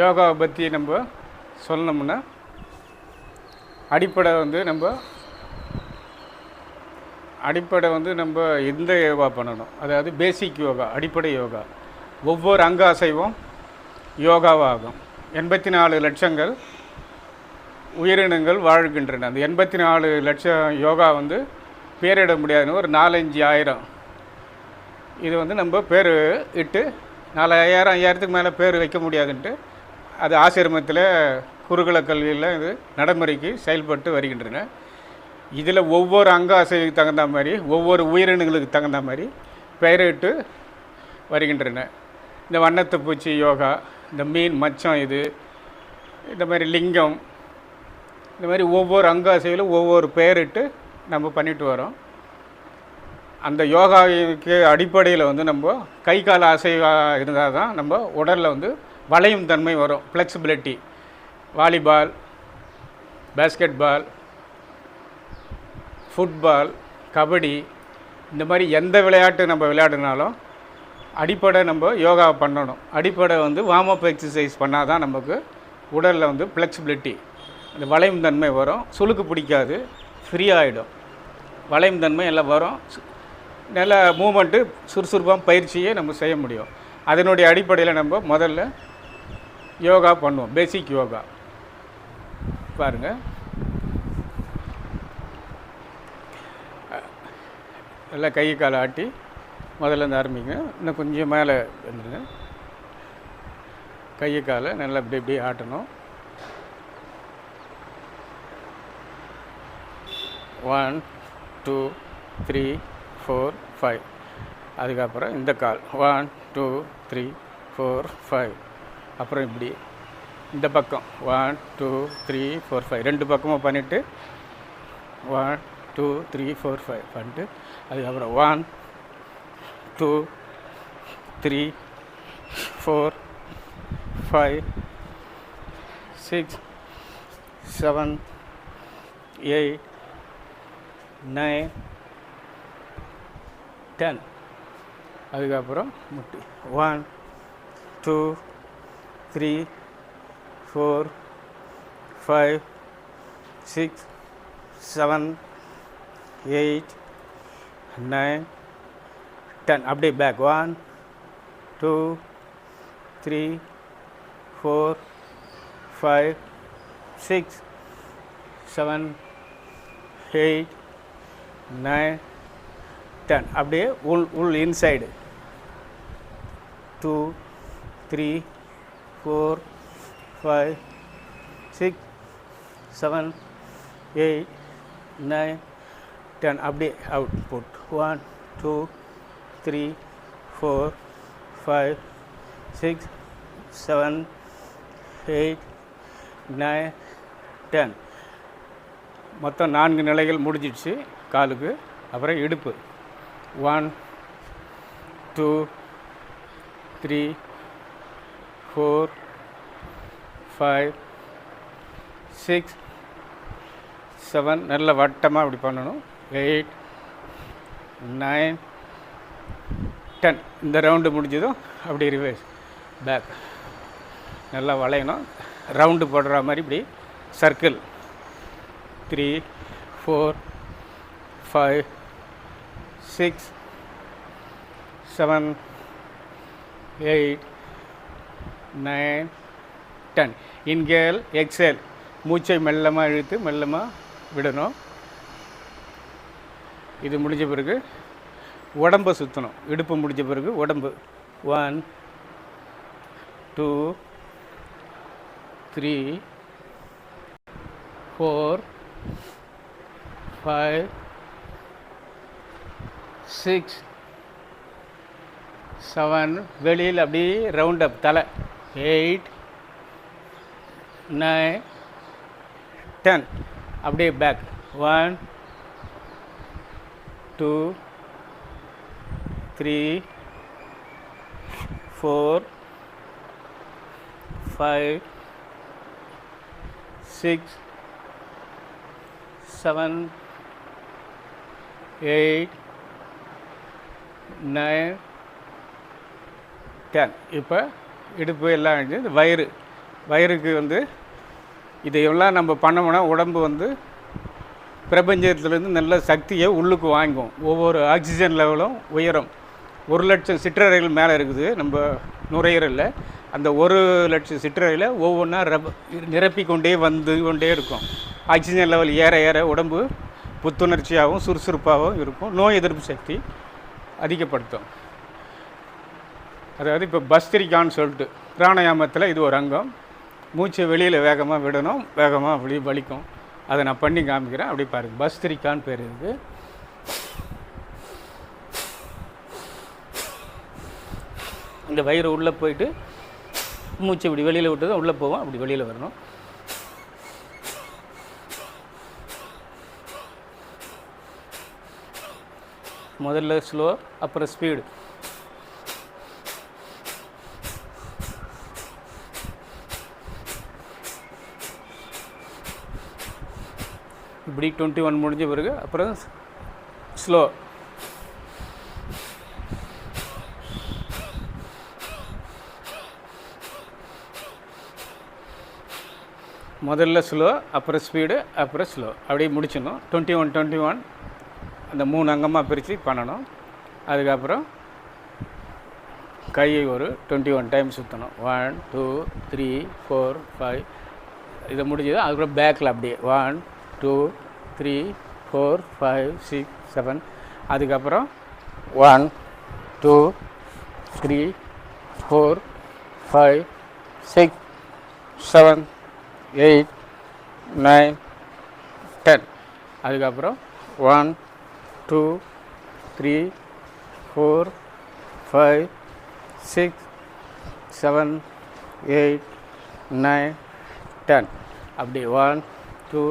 யோகாவை பற்றி நம்ம சொல்லணும்னா அடிப்படை வந்து நம்ம அடிப்படை வந்து நம்ம இந்த யோகா பண்ணணும். அதாவது பேசிக் யோகா அடிப்படை யோகா. ஒவ்வொரு அங்க அசைவும் யோகாவாகும். எண்பத்தி நாலு லட்சங்கள் உயிரினங்கள் வாழ்கின்றன. அந்த எண்பத்தி நாலு லட்சம் யோகா வந்து பேரிட முடியாதுன்னு ஒரு நாலஞ்சு ஆயிரம். இது வந்து நம்ம பேர் இட்டு நாலாயிரம் ஐயாயிரத்துக்கு மேலே பேர் வைக்க முடியாதுன்ட்டு அது ஆசிரமத்தில் குருகுல கல்வியில் இது நடைமுறைக்கு செயல்பட்டு வருகின்றன. இதில் ஒவ்வொரு அங்க அசைவுக்கு தகுந்த மாதிரி ஒவ்வொரு உயிரினங்களுக்கு தகுந்த மாதிரி பெயரிட்டு வருகின்றன. இந்த வண்ணத்து பூச்சி யோகா இந்த மீன் மச்சம் இது இந்த மாதிரி லிங்கம் இந்த மாதிரி ஒவ்வொரு அங்க அசைவிலும் ஒவ்வொரு பெயரிட்டு நம்ம பண்ணிட்டு வரோம். அந்த யோகாவுக்கு அடிப்படையில் வந்து நம்ம கை கால் அசைவாக இருந்தால் தான் நம்ம உடலில் வந்து வளையும் தன்மை வரும். Flexibility volleyball basketball football kabaddi இந்த மாதிரி எந்த விளையாட்டு நம்ம விளையாடினாலும் அடிப்படை நம்ம யோகா பண்ணணும். அடிப்படை வந்து வார்ம் அப் எக்ஸசைஸ் பண்ணால் தான் நமக்கு உடலில் வந்து ஃப்ளெக்சிபிலிட்டி அந்த வளையும் தன்மை வரும். சுளுக்கு பிடிக்காது. ஃப்ரீ ஆகிடும் வளையும் தன்மை எல்லாம் வரும். நல்ல மூமெண்ட்டு சுறுசுறுப்பாக பயிற்சியே நம்ம செய்ய முடியும். அதனுடைய அடிப்படையில் நம்ம முதல்ல யோகா பண்ணுவோம். பேசிக் யோகா. பாருங்கள் நல்லா கை காலை ஆட்டி முதல்ல இருந்து ஆரம்பிங்க. இன்னும் கொஞ்சம் மேலே வந்துடுங்க கை காலை நல்லா இப்படி இப்படி ஆட்டணும். One two three four five அதுக்கப்புறம் இந்த கால். One two three four five அப்புறம் இப்படி. இந்த பக்கம். One two three four five ரெண்டு பக்கமும் பண்ணிவிட்டு one two three four five பண்ணிட்டு அதுக்கப்புறம் one two three four five six seven eight nine ten அதுக்கப்புறம் முட்டி. One two three four five six seven eight nine ten அப்படியே back one two three four five six seven eight nine ten அப்படியே உள் உள் inside two three four five six seven eight nine ten அப்படியே out put one two three four five six seven eight nine ten மொத்தம் நான்கு நிலைகள் முடிஞ்சிடுச்சு காலுக்கு. அப்புறம் இடுப்பு. One two three four five six seven நல்ல வட்டமாக அப்படி பண்ணணும். எயிட் நைன் டென் இந்த ரவுண்டு முடிஞ்சதும் அப்படி ரிவர்ஸ் பேக் நல்லா வளையணும். ரவுண்டு போடுற மாதிரி இப்படி circle three four five six seven eight nine ten inhale exhale மூச்சை மெல்லமாக இழுத்து மெல்லமாக விடணும். இது முடிஞ்ச பிறகு உடம்பை சுற்றணும் இடுப்பு முடிஞ்ச பிறகு உடம்பு. One two three four five six seven வெளியில் அப்படியே ரவுண்ட் அப் தலை. எயிட் நைன் டென் அப்படியே back one two three four five six seven eight nine ten இப்போ இடுப்பு எல்லாம் அழிஞ்சு இந்த வயிறு வயிறுக்கு வந்து இதையெல்லாம் நம்ம பண்ணோம்னா உடம்பு வந்து பிரபஞ்சத்துலேருந்து நல்ல சக்தியை உள்ளுக்கு வாங்கும். ஒவ்வொரு ஆக்சிஜன் லெவலும் உயரும். ஒரு லட்சம் சிற்றறைகள் மேலே இருக்குது நம்ம நுரையீரலில். அந்த ஒரு லட்சம் சிற்றறையில் ஒவ்வொன்றா ரப் நிரப்பி கொண்டே வந்து கொண்டே இருக்கும். ஆக்சிஜன் லெவல் ஏற ஏற உடம்பு புத்துணர்ச்சியாகவும் சுறுசுறுப்பாகவும் இருக்கும். நோய் எதிர்ப்பு சக்தி அதிகப்படுத்தும். அதாவது இப்போ பஸ்திரிக்கான்னு சொல்லிட்டு பிராணாயாமத்தில் இது ஒரு அங்கம். மூச்சை வெளியில் வேகமாக விடணும் வேகமாக அப்படி வலிக்கும். அதை நான் பண்ணி காமிக்கிறேன். அப்படி பாருங்கள் பஸ்திரிக்கான்னு பேர் இருக்குது இந்த வயிறு உள்ளே போயிட்டு மூச்சை இப்படி வெளியில் விட்டு தான் உள்ளே போவோம். அப்படி வெளியில் வரணும். முதல்ல ஸ்லோ அப்புறம் ஸ்பீடு இப்படி டுவெண்ட்டி ஒன் முடிஞ்ச பிறகு அப்புறம் ஸ்லோ முதல்ல ஸ்லோ அப்புறம் ஸ்பீடு அப்புறம் ஸ்லோ அப்படியே முடிச்சிடணும். டுவெண்ட்டி ஒன் டுவெண்ட்டி ஒன் அந்த மூணு அங்கமாக பிரித்து பண்ணணும். அதுக்கப்புறம் கையை ஒரு டுவெண்ட்டி ஒன் டைம் சுற்றணும் one two three four five இதை முடிஞ்சது அதுக்கப்புறம் பேக்கில் அப்படியே. One two three four five six seven அதுக்கப்புறம் one two three four five six seven eight nine ten அதுக்கப்புறம் one two three four five six seven eight nine ten அப்படி one two